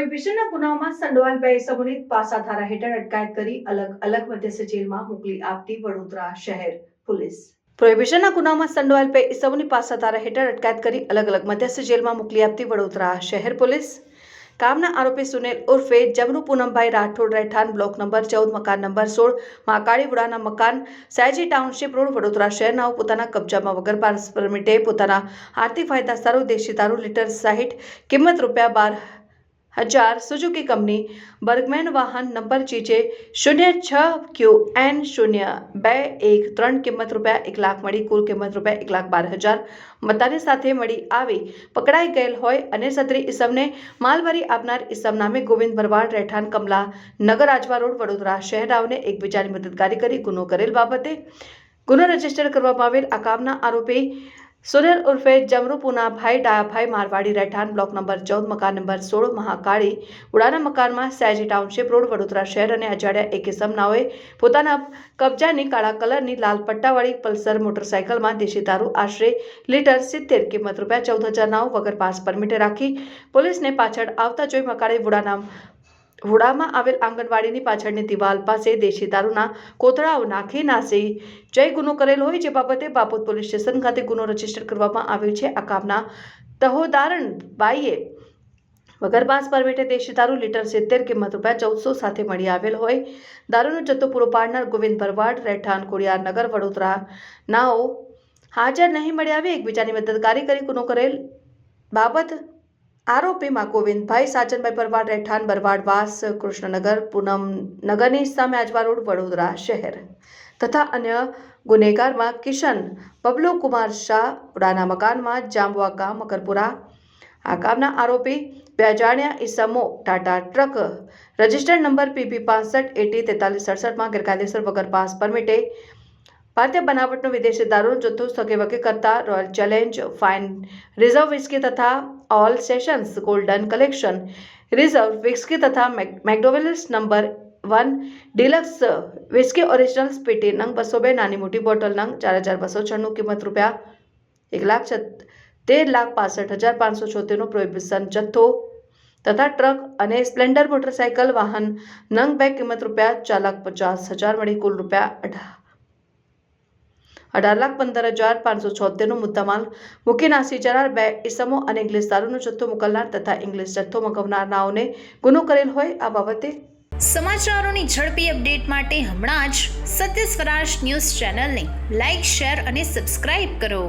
પ્રોહિબિશનના ગુનામાં સંડોવાયેલ બે ઇસમોની પાસા ધારા હેઠળ અટકાયત કરી અલગ અલગ મધ્યસ્થ જેલમાં મોકલી આપતી વડોદરા શહેર પોલીસ. પ્રોહિબિશનના ગુનામાં સંડોવાયેલ બે ઇસમોની પાસા ધારા હેઠળ અટકાયત કરી અલગ અલગ મધ્યસ્થ જેલમાં મોકલી આપતી વડોદરા શહેર પોલીસ. કામના આરોપી સુનિલ ઉર્ફે જમરૂ પૂનમભાઈ રાઠોડ રહેઠાણ બ્લોક નંબર ચૌદ, મકાન નંબર સોળ મહાકાળીવડાના મકાન, સયાજી ટાઉનશીપ રોડ, વડોદરા શહેરનાઓ પોતાના કબજામાં વગર પાસ પરમિટે પોતાના આર્થિક ફાયદા સારો, દેશી દારૂ લીટર સાહીઠ કિંમત રૂપિયા બાર હજાર સુઝુકી કંપની બર્ગમેન વાહન નંબર ચીજે શૂન્ય છ ક્યુ એન શૂન્ય બે એક ત્રણ કિંમત રૂપિયા એક લાખ મળી, કુલ કિંમત રૂપિયા એક લાખ બાર હજાર મતાની સાથે મળી આવી. પકડાઈ ગયેલ હોય અને સત્રી ઈસમને માલવારી આપનાર ઈસમ નામે ગોવિંદ ભરવાડ રહેઠાણ કમલા, નગર આજવા રોડ વડોદરા શહેરાઓને એકબીજાની મદદગારી કરી ગુનો કરેલ બાબતે ગુનો રજિસ્ટર કરવામાં આવેલ આ કામના આરોપી સુનિલ ઉર્ફે જમરૂપુના ભાઈ ડાયાભાઈ મારવાડી રહેઠાણ બ્લોક નંબર ચૌદ, મકાન નંબર સોળ, મહાકાળી, ઉડાના મકાનમાં સયાજી ટાઉનશીપ રોડ, વડોદરા શહેર અને અજાડ્યા એક કિસમનાઓએ પોતાના કબજાની કાળા કલરની લાલ પટ્ટાવાળી પલ્સર મોટરસાયકલમાં દેશી દારૂ આશરે લીટર સિત્તેર કિંમત રૂપિયા ચૌદ હજાર નવ વગર પાસ પરમિટે રાખી પોલીસને પાછળ આવતા જોઈ મકાળી વુડાના હુડામાં આવેલ આંગણવાડીની પાછળની દિવાલ પાસે દેશી દારૂના કોથળાઓ નાખી નાસી જય ગુનો કરેલ હોય જે બાબતે બાપોદ પોલીસ સ્ટેશન ખાતે ગુનો રજિસ્ટર કરવામાં આવ્યો છે. આ કામના તહોદારણ બાઈએ વગર પાસ પરમિટે દેશી દારૂ લીટર સિત્તેર કિંમત રૂપિયા ચૌદસો સાથે મળી આવેલ હોય. દારૂનો જથ્થો પૂરો પાડનાર ગોવિંદ ભરવાડ, રહેઠાણ ખોડિયારનગર વડોદરા. નાઓ, હાજર નહીં મળી આવી, એકબીજાની મદદગારી કરી ગુનો કરેલ બાબત આરોપીમાં ગોવિંદભાઈ સાજનભાઈ પરવાડ રહેઠાણ બરવાડવાસ કૃષ્ણનગર, પૂનમ નગરની સામે આજવા રોડ, વડોદરા શહેર. તથા અન્ય ગુનેગારમાં કિશન, બબલુ કુમાર શાહ ઉડાના મકાનમાં જાંબવા ગામ, મકરપુરા. આ ગામના આરોપી બે અજાણ્યા ઇસમો Tata truck, registered number PP પાસઠ, એટી તેતાલીસ, સડસઠમાં ગેરકાયદેસર વગર પાસ પરમિટે ભારતીય બનાવટનો વિદેશી દારૂનો જથ્થો સગે વગે કરતા Royal Challenge fine reserve whisky તથા all seasons golden collection reserve whisky તથા make- McDowell's number one deluxe whisky original Spiti નંગ બસો બે નાની મોટી બોટલ નંગ ચાર હજાર બસો છન્નું કિંમત રૂપિયા એક લાખ તેર લાખ પાસઠ હજાર પાંચસો છોતેરનો પ્રોહિબિશન જથ્થો તથા ટ્રક અને સ્પ્લેન્ડર મોટરસાયકલ વાહન નંગ બે કિંમત રૂપિયા ચાર લાખ પચાસ હજાર મળી કુલ રૂપિયા અઢાર અઢાર લાખ પંદર હજાર પાંચસો છોતેરનો મુદ્દામાલ. મૂકી નાસી જનાર બે ઇસમો અને ઇંગ્લિશ દારૂનો જથ્થો મોકલનાર તથા ઇંગ્લિશ જથ્થો મંગાવનારનાઓને ગુનો કરેલ હોય આ બાબતે. સમાચારોની ઝડપી અપડેટ માટે હમણાં જ સત્ય સ્વરાજ ન્યૂઝ ચેનલને લાઇક શેર અને સબસ્ક્રાઇબ કરો.